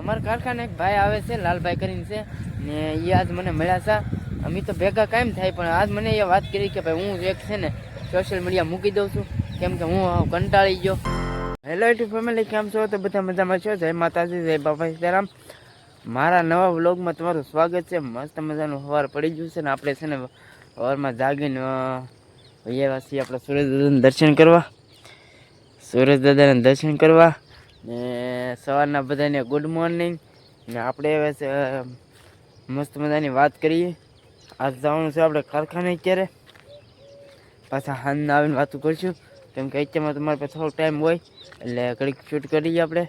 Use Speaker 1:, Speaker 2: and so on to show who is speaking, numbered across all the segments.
Speaker 1: અમારા કારખાને એક ભાઈ આવે છે, લાલભાઈ કરીને છે, ને એ આજ મને મળ્યા છે. અમે તો ભેગા કાયમ થાય, પણ આજ મને એ વાત કરી કે ભાઈ હું એક છે ને સોશિયલ મીડિયા મૂકી દઉં છું. કેમ કે હું કંટાળી ગયો. હેલો યુટ્યુબ ફેમિલી કેમ છો? તો બધા મજામાં છો? જય માતાજી, જય બાપા સીતારામ મારા નવા વ્લોગમાં તમારું સ્વાગત છે. મસ્ત મજાનું સવાર પડી ગયું છે ને આપણે છે ને સવારમાં જાગીને વૈયાવાસી આપણે સૂરજ દાદાને દર્શન કરવા. સૂરજ દાદાને દર્શન કરવા. ને સવારના બધાને ગુડ મોર્નિંગ ને આપણે હવે મસ્ત મજાની વાત કરીએ. આજ જવાનું છે આપણે કારખાને અત્યારે. પાછા હાલના આવીને વાતું કરીશું. કેમ કે અત્યારમાં તમારી પાસે થોડો ટાઈમ હોય, એટલે ઘડીક શૂટ કરીએ આપણે.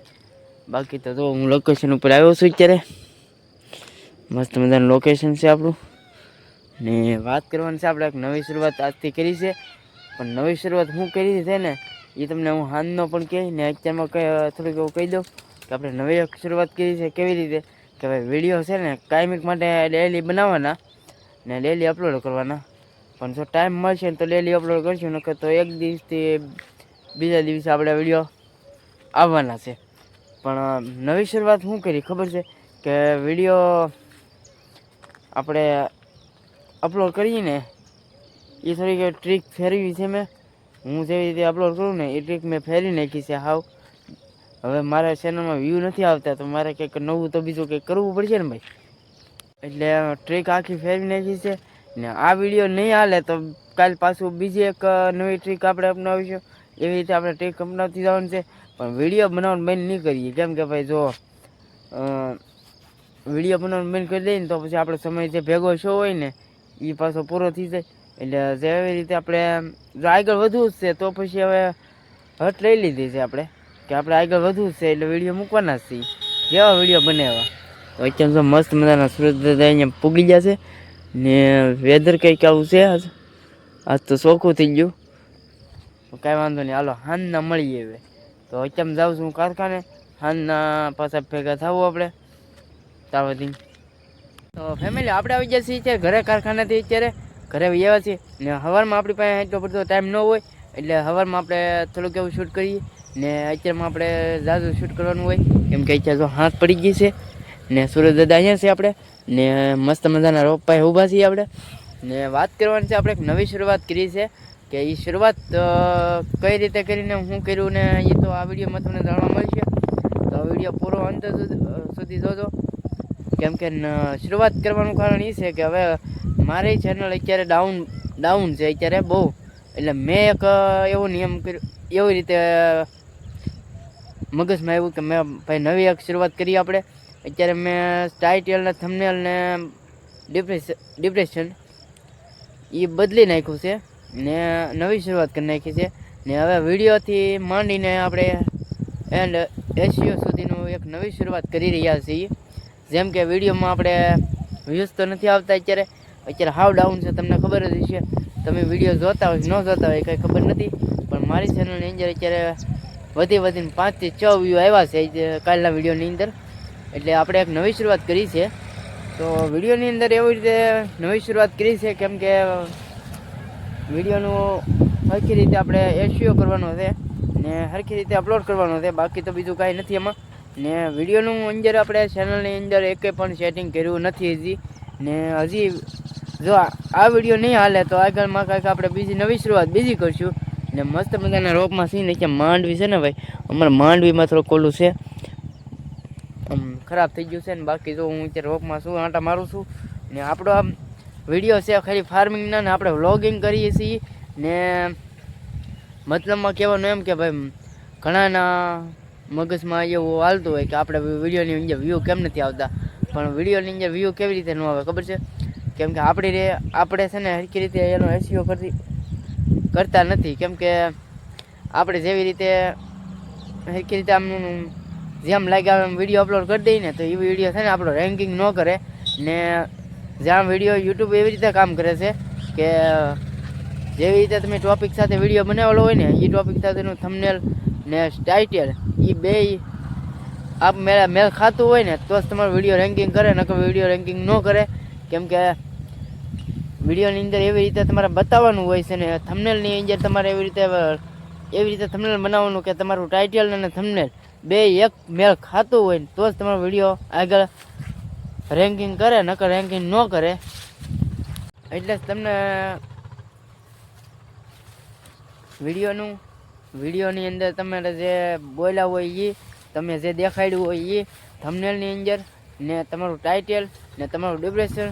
Speaker 1: બાકી તો હું લોકેશન ઉપર આવ્યો છું અત્યારે. મસ્ત મજાનું લોકેશન છે આપણું. ને વાત કરવાની છે આપણે એક નવી શરૂઆત આજથી કરી છે. પણ નવી શરૂઆત હું કરી છે ને એ તમને હું હાનનો પણ કહી ને અત્યારમાં કઈ થોડુંક એવું કહી દઉં કે આપણે નવી શરૂઆત કરી છે કેવી રીતે? કે ભાઈ વીડિયો છે ને કાયમિક માટે ડેલી બનાવવાના ને ડેલી અપલોડ કરવાના. પણ જો ટાઈમ મળશે ને તો ડેલી અપલોડ કરશું, નકર તો એક દિવસથી બીજા દિવસે આપણે વીડિયો આવવાના છે. પણ નવી શરૂઆત શું કરી ખબર છે? કે વીડિયો આપણે અપલોડ કરીએ ને એ થોડીક ટ્રીક ફેરવી છે મેં. હું જેવી રીતે અપલોડ કરું ને એ ટ્રીક મેં ફેરી નાખી છે, હાવ. હવે મારા ચેનલમાં વ્યૂ નથી આવતા, તો મારે કંઈક નવું તો બીજું કંઈક કરવું પડશે ને ભાઈ. એટલે ટ્રીક આખી ફેરવી નાખી છે ને આ વીડિયો નહીં હાલે તો કાલ પાછું બીજી એક નવી ટ્રીક આપણે અપનાવીશું એવી રીતે આપણે ટ્રીક અપનાવતી જવાનું છે. પણ વીડિયો બનાવવાનું બંધ નહીં કરીએ. કેમ કે ભાઈ જો વીડિયો બનાવવાનું બંધ કરી દઈએ ને તો પછી આપણો સમય જે ભેગો શો હોય ને એ પાછો પૂરો થઈ જાય. એટલે જેવી રીતે આપણે જો આગળ વધવું જ છે, તો પછી હવે હટ લઈ લીધી છે આપણે. કે આપણે આગળ વધવું છે, એટલે વીડિયો મૂકવાના જ છીએ. જેવા વીડિયો બને એવા તો અત્યારે તો મસ્ત મજાના સુરત અહીંયા પૂગી ગયા છે. ને વેધર કંઈક આવું છે આજ. આજ તો ચોખ્ખું થઈ ગયું. કાંઈ વાંધો નહીં. હાલો હાનના મળીએ હવે. તો અત્યારે જાઉં છું હું કારખાને. હાનના પાછા ભેગા થવું આપણે. તાવથી તો ફેમિલી આપણે આવી ગયા છીએ અત્યારે ઘરે કારખાનાથી અત્યારે. ઘરે આવ્યા છીએ. ને સવારમાં આપણી પાસે એટલો બધો ટાઈમ ન હોય, એટલે સવારમાં આપણે થોડુંક એવું શૂટ કરીએ. ને અત્યારમાં આપણે ઝાઝું શૂટ કરવાનું હોય, કેમ કે અત્યારે તો હાથ પડી ગઈ છે. ને સુરજ દાદા અહીંયા છે આપણે. ને મસ્ત મજાના રોપાએ ઊભા છીએ આપણે. ને વાત કરવાની છે આપણે એક નવી શરૂઆત કરી છે, કે એ શરૂઆત કઈ રીતે કરીને હું કર્યું ને એ તો આ વિડીયોમાં તમને જાણવા મળશે. તો આ વીડિયો પૂરો અંત સુધી જોજો. કેમ કે શરૂઆત કરવાનું કારણ એ છે કે હવે મારી ચેનલ અત્યારે ડાઉન ડાઉન છે, અત્યારે બહુ. એટલે મેં એક એવો નિયમ કર્યો, એવી રીતે મગજમાં આવ્યું કે મેં, ભાઈ, નવી એક શરૂઆત કરી આપણે. અત્યારે મેં ટાઇટલને થમનેલને ડિપ્રેશન ડિપ્રેશન એ બદલી નાખ્યું છે ને નવી શરૂઆત કરી નાખી છે. ને હવે વિડીયોથી માંડીને આપણે એન્ડ એશિયો સુધીનું એક નવી શરૂઆત કરી રહ્યા છીએ. જેમ કે વિડીયોમાં આપણે વ્યૂઝ તો નથી આવતા અત્યારે અત્યારે હાવ ડાઉન છે, તમને ખબર જ હશે. તમે વીડિયો જોતા હોય ન જોતા હોય કંઈ ખબર નથી. પણ મારી ચેનલની અંદર અત્યારે વધી વધીને પાંચથી છ વ્યૂ આવ્યા છે કાલના વિડીયોની અંદર. એટલે આપણે એક નવી શરૂઆત કરી છે. તો વિડીયોની અંદર એવી રીતે નવી શરૂઆત કરી છે કેમ કે વિડીયોનું સરખી રીતે આપણે એશિયો કરવાનો છે ને સરખી રીતે અપલોડ કરવાનો છે. બાકી તો બીજું કાંઈ નથી એમાં. ને વિડીયોનું અંદર આપણે ચેનલની અંદર એકે પણ સેટિંગ કર્યું નથી હજી. ને હજી જો આ વીડિયો નહીં હાલે તો આગળમાં કાંઈક આપણે બીજી નવી શરૂઆત બીજી કરશું. ને મસ્ત મજાના રોપમાં સીને કે માંડવી છે ને ભાઈ? અમારે માંડવીમાં થોડું કોલું છે. આમ ખરાબ થઈ ગયું છે ને બાકી જો હું અત્યારે રોપમાં શું આંટા મારું છું. ને આપણો આમ વીડિયો છે ખાલી ફાર્મિંગના ને આપણે વ્લોગિંગ કરીએ છીએ. ને મતલબમાં કહેવાનું એમ કે ભાઈ, ઘણાના મગજમાં એવું હાલતું હોય કે આપણે વિડીયોની અંદર વ્યૂ કેમ નથી આવતા? પણ વિડીયોની અંદર વ્યૂ કેવી રીતે ન આવે, ખબર છે? કેમ કે આપણી રે, આપણે છે ને હરકી રીતે એનો એસીઓ કરતી, કરતા નથી. કેમ કે આપણે જેવી રીતે હરકી રીતે આમ, જેમ લાગે આમ વીડિયો અપલોડ કરી દઈએ ને, તો એ વીડિયો છે ને આપણો રેન્કિંગ ન કરે. ને જ્યાં વીડિયો યુટ્યુબ એવી રીતે કામ કરે છે કે જેવી રીતે તમે ટોપિક સાથે વીડિયો બનાવેલો હોય ને, એ ટોપિક સાથેનું થંબનેલ ને ટાઇટલ એ બે આપ મેળ મેળ ખાતું હોય ને તો જ તમારો વીડિયો રેન્કિંગ કરે, નકર વીડિયો રેન્કિંગ ન કરે. કેમ કે વિડીયોની અંદર એવી રીતે તમારે બતાવવાનું હોય છે ને થંબનેલની અંદર તમારે એવી રીતે એવી રીતે થંબનેલ બનાવવાનું કે તમારું ટાઇટલ અને થંબનેલ બે એક મેળ ખાતું હોય તો જ તમારો વીડિયો આગળ રેન્કિંગ કરે, નકર રેન્કિંગ ન કરે. એટલે તમને વિડીયોનું વિડીયોની અંદર તમે જે બોલ્યા હોય એ તમે જે દેખાડ્યું હોય એ થમનેલની અંદર ને તમારું ટાઇટેલ ને તમારું ડિપ્રેશન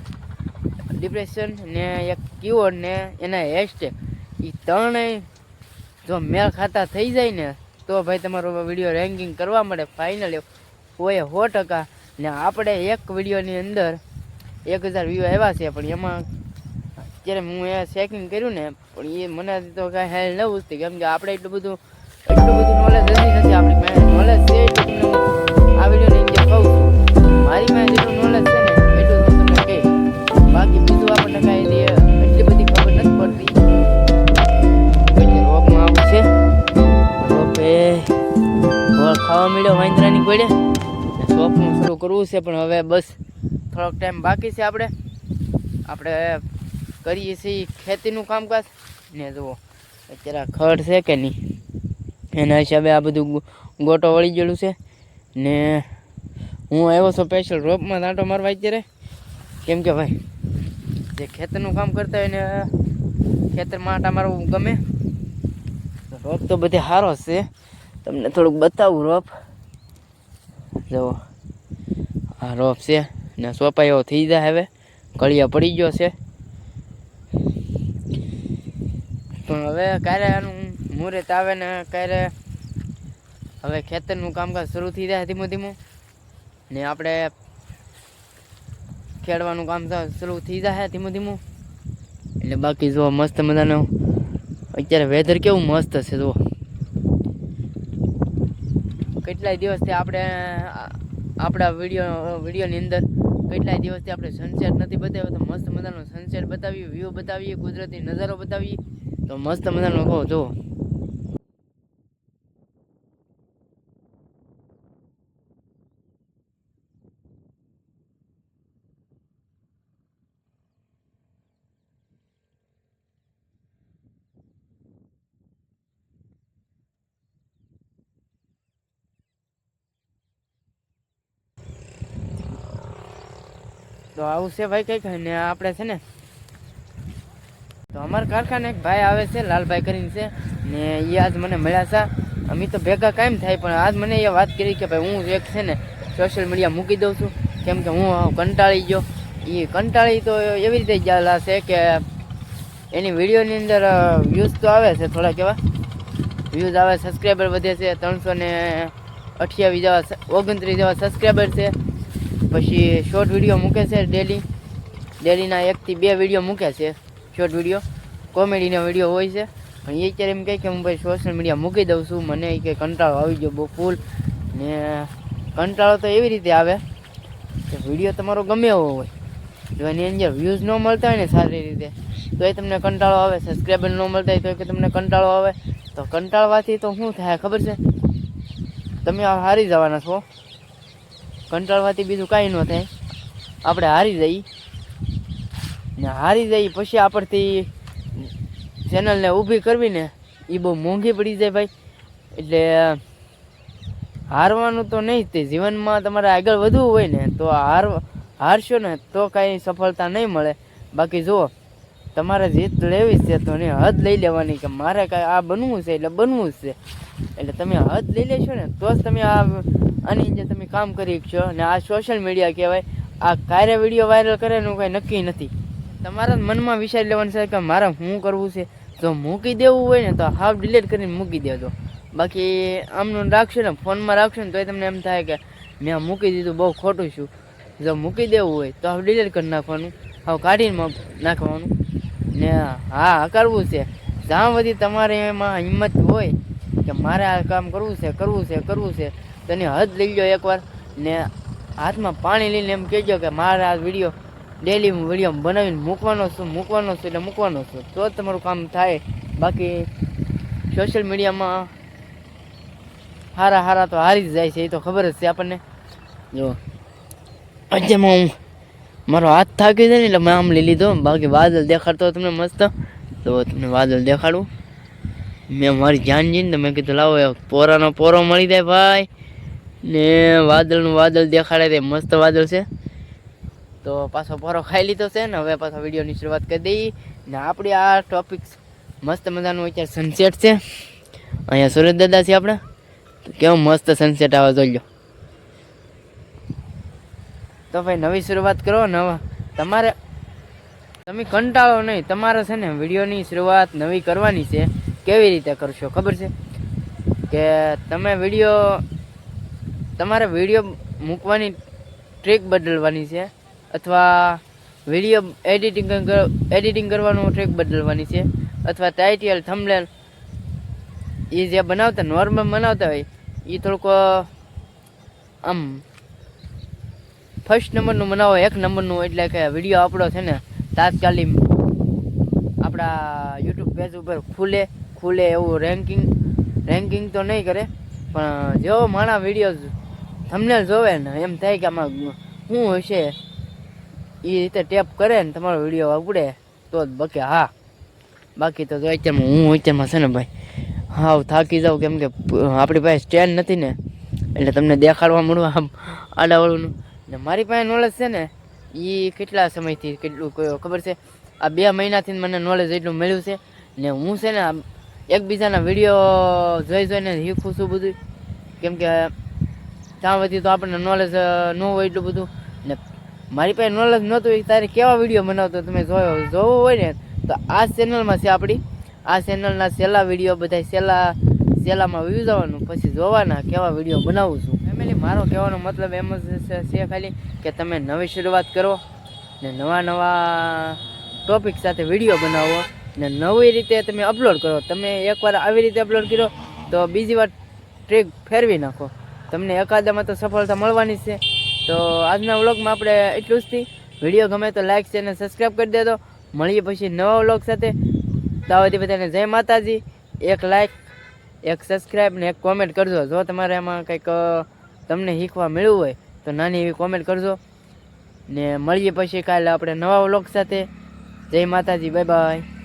Speaker 1: ડિપ્રેશન ને એક કીવર્ડ ને એના હેશટેગ એ ત્રણેય જો મેળ ખાતા થઈ જાય ને, તો ભાઈ તમારો વીડિયો રેન્કિંગ કરવા મળે ફાઇનલ કોઈ સો ટકા ને આપણે એક વિડીયોની અંદર એક હજાર વ્યૂ આવ્યા છે, પણ એમાં અત્યારે હું એ ચેકિંગ કર્યું ને, પણ એ મને તો કાંઈ હેલ ન પૂછતી કેમ કે આપણે એટલું બધું એટલું બધું નોલેજ હજી નથી આપણી પાસે. નોલેજ છે એટલું તમને આ વિડીયોની અંદર કહું મારી પાસે જેટલું નોલેજ છે ને, એટલું હું તમને કહીશ. બાકી બીજું આપણને કાંઈ એટલી બધી ખબર નથી પડતી. રોપમાં આવું છે. રોપે ખાવા મળ્યો વાંદરાની પડે શોપનું શરૂ કરવું છે, પણ હવે બસ થોડોક ટાઈમ બાકી છે આપણે. આપણે કરીએ છીએ ખેતીનું કામકાજ. ને જુઓ, અત્યારે ખડ છે કે નહીં? એના હિસાબે આ બધું ગોટો વળી ગયેલું છે. ને હું આવ્યો છું સ્પેશિયલ રોપમાં દાંટો મારવા અત્યારે. કેમ કે ભાઈ, જે ખેતરનું કામ કરતા હોય ને ખેતરમાં આટા મારવું ગમે. રોપ તો બધે સારો છે. તમને થોડુંક બતાવું રોપ. જુઓ, આ રોપ છે. ને સોપાયો થઈ જાય હવે. કળિયા પડી ગયો છે. પણ હવે ક્યારે આનું મુહૂર્ત આવે ને ક્યારે હવે ખેતરનું કામકાજ શરૂ થઈ જાય ધીમું ધીમું. ને આપણે ખેડવાનું કામ શરૂ થઈ જાય ધીમું ધીમું. એટલે બાકી જો મસ્ત મજાનું અત્યારે વેધર કેવું મસ્ત છે જુઓ. કેટલાય દિવસથી આપણે આપણા વીડિયો, વિડીયોની અંદર કેટલાય દિવસથી આપણે સનસેટ નથી બતાવ્યો તો મસ્ત મજાનો સનસેટ બતાવીએ વ્યૂ બતાવીએ, કુદરતી નજારો બતાવીએ. તો મસ્ત મજાનો કહો જો. તો આવું છે ભાઈ કંઈક ને આપણે છે ને અમારા કારખાને એક ભાઈ આવે છે, લાલભાઈ કરીને છે, ને એ આજ મને મળ્યા છે. અમે તો ભેગા કાયમ થાય, પણ આજ મને એ વાત કરી કે ભાઈ હું એક છે ને સોશિયલ મીડિયા મૂકી દઉં છું. કેમ કે હું કંટાળી ગયો. એ કંટાળી તો એવી રીતે ગયેલા છે કે એની વિડીયોની અંદર વ્યૂઝ તો આવે છે થોડા કેવા વ્યૂઝ આવે સબસ્ક્રાઈબર વધે છે, ત્રણસો ને અઠ્યાવીસ જેવા ઓગણત્રીસ જેવા સબસ્ક્રાઈબર છે. પછી શોર્ટ વીડિયો મૂકે છે ડેલી ડેલીના એકથી બે વીડિયો મૂકે છે શોર્ટ વીડિયો કોમેડીના વીડિયો હોય છે. પણ એ અત્યારે એમ કહે કે હું ભાઈ સોશિયલ મીડિયા મૂકી દઉં છું. મને કે કંટાળો આવી ગયો બહુ ફૂલ ને કંટાળો તો એવી રીતે આવે કે વીડિયો તમારો ગમે એવો હોય. જો એની અંદર વ્યૂઝ ન મળતા હોય ને સારી રીતે, તો એ તમને કંટાળો આવે. સબસ્ક્રાઈબર ન મળતા હોય તો કે તમને કંટાળો આવે. તો કંટાળવાથી તો શું થાય ખબર છે? તમે હારી જવાના છો. કંટાળવાથી બીજું કાંઈ ન થાય. આપણે હારી જઈ. ને હારી જઈ પછી આપણથી ચેનલને ઊભી કરવી ને એ બહુ મોંઘી પડી જાય ભાઈ. એટલે હારવાનું તો નહીં, તે જીવનમાં તમારે આગળ વધવું હોય ને, તો હાર, હારશો ને, તો કાંઈ સફળતા નહીં મળે. બાકી જુઓ, તમારે જીત લેવી છે તો એની હદ લઈ લેવાની કે મારે કાંઈ આ બનવું છે એટલે બનવું જ છે. એટલે તમે હદ લઈ લેશો ને, તો જ તમે આ, આની અંદર તમે કામ કરી શકશો. અને આ સોશિયલ મીડિયા કહેવાય, આ કાર્ય વીડિયો વાયરલ કરે એનું કાંઈ નક્કી નથી. તમારા જ મનમાં વિચારી લેવાનું છે કે મારે શું કરવું છે? જો મૂકી દેવું હોય ને તો હાફ ડિલીટ કરીને મૂકી દેજો. બાકી આમનું રાખશો ને, ફોનમાં રાખશો ને, તોય તમને એમ થાય કે મેં મૂકી દીધું, બહુ ખોટું છું. જો મૂકી દેવું હોય તો હાફ ડિલીટ કરી નાખવાનું, હાવ કાઢીને નાખવાનું. ને હા કરવું છે. જ્યાં બધી તમારે એમાં હિંમત હોય કે મારે આ કામ કરવું છે કરવું છે કરવું છે, તેની હદ લઈ લો એકવાર. ને હાથમાં પાણી લઈને એમ કહેજો કે મારે આ વીડિયો ડેલી વીડિયો બનાવીને મૂકવાનો છું મૂકવાનો છું એટલે મૂકવાનો છું. તો જ તમારું કામ થાય. બાકી સોશિયલ મીડિયામાં હારા હારા તો હારી જ જાય છે, એ તો ખબર જ છે આપણને. જો અત્યારમાં હું મારો હાથ થાકી જાય ને એટલે મેં આમ લઈ લીધો. બાકી વાદળ દેખાડતો તમને મસ્ત. તો તમને વાદળ દેખાડું. મેં મારી જાન જઈને તો મેં કીધું, લાવો પોરાનો પોરો મળી જાય ભાઈ. ને વાદળનું વાદળ દેખાડે તે મસ્ત વાદળ છે. તો પાછો પોરો ખાઈ લીધો છે ને, હવે પાછો વિડીયોની શરૂઆત કરી દઈએ. ને આપણી આ ટોપિક મસ્ત મજાનું અત્યારે સનસેટ છે. અહીંયા સુરત દાદા છે આપણે. તો કેવો મસ્ત સનસેટ આવે જોઈ તો ભાઈ નવી શરૂઆત કરો નવા તમારે તમે કંટાળો નહીં. તમારે છે ને વિડીયોની શરૂઆત નવી કરવાની છે. કેવી રીતે કરશો? ખબર છે? કે તમે વીડિયો તમારે વીડિયો મૂકવાની ટ્રીક બદલવાની છે. અથવા વીડિયો એડિટિંગ એડિટિંગ કરવાનું ટ્રેક બદલવાની છે, અથવા ટાઇટલ થમલેન એ જે બનાવતા નોર્મલ બનાવતા હોય એ થોડુંક આમ ફર્સ્ટ નંબરનું બનાવો, એક નંબરનું એટલે કે વીડિયો આપણો છે ને, તાત્કાલિક આપણા યુટ્યુબ પેજ ઉપર ખુલે ખુલે એવું રેન્કિંગ રેન્કિંગ તો નહીં કરે, પણ જેવો માણા વીડિયો થંબનેલ જોવે ને, એમ થાય કે આમાં શું હશે એ રીતે ટેપ કરે ને તમારો વીડિયો ઉપડે તો જ બકે, હા. બાકી તો અત્યારમાં હું અત્યારમાં છે ને ભાઈ, હાવ થાકી જાઉં કેમ કે આપણી પાસે સ્ટેન્ડ નથી ને, એટલે તમને દેખાડવા મળવું આમ આડાવાળું ને. મારી પાસે નોલેજ છે ને એ કેટલા સમયથી કેટલું ખબર છે? આ બે મહિનાથી મને નોલેજ એટલું મળ્યું છે. ને હું છે ને એકબીજાના વીડિયો જોઈ જોઈને શીખું છું બધું. કેમ કે, ત્યાં વધી તો આપણને નોલેજ ન હોય એટલું બધું. મારી પાસે નોલેજ નહોતું, એ તારે કેવા વીડિયો બનાવતો તમે જોયો? જોવો હોય ને, તો આ ચેનલમાં છે આપણી આ ચેનલના છેલ્લા વીડિયો બધા છેલ્લા, છેલ્લામાં વ્યૂ જવાનું, પછી જોવાના કેવા વીડિયો બનાવું છું. ફેમિલી મારો કહેવાનો મતલબ એમ જ છે ખાલી કે તમે નવી શરૂઆત કરો ને નવા નવા ટોપિક સાથે વીડિયો બનાવો ને નવી રીતે તમે અપલોડ કરો. તમે એકવાર આવી રીતે અપલોડ કર્યો તો બીજી વાર ટ્રીક ફેરવી નાખો. તમને એકાદામાં તો સફળતા મળવાની છે. તો આજના વ્લોગમાં આપણે એટલું જ થી. વીડિયો ગમે તો લાઈક છે અને સબસ્ક્રાઈબ કરી દેજો. મળીએ પછી નવા વ્લોગ સાથે. તો આ બધી બધાને જય માતાજી. એક લાઈક એક સબસ્ક્રાઈબ ને એક કોમેન્ટ કરજો. જો તમારે એમાં કંઈક તમને શીખવા મળ્યું હોય, તો નાની એવી કોમેન્ટ કરજો. ને મળીએ પછી કાલે આપણે નવા વ્લોગ સાથે. જય માતાજી. Bye bye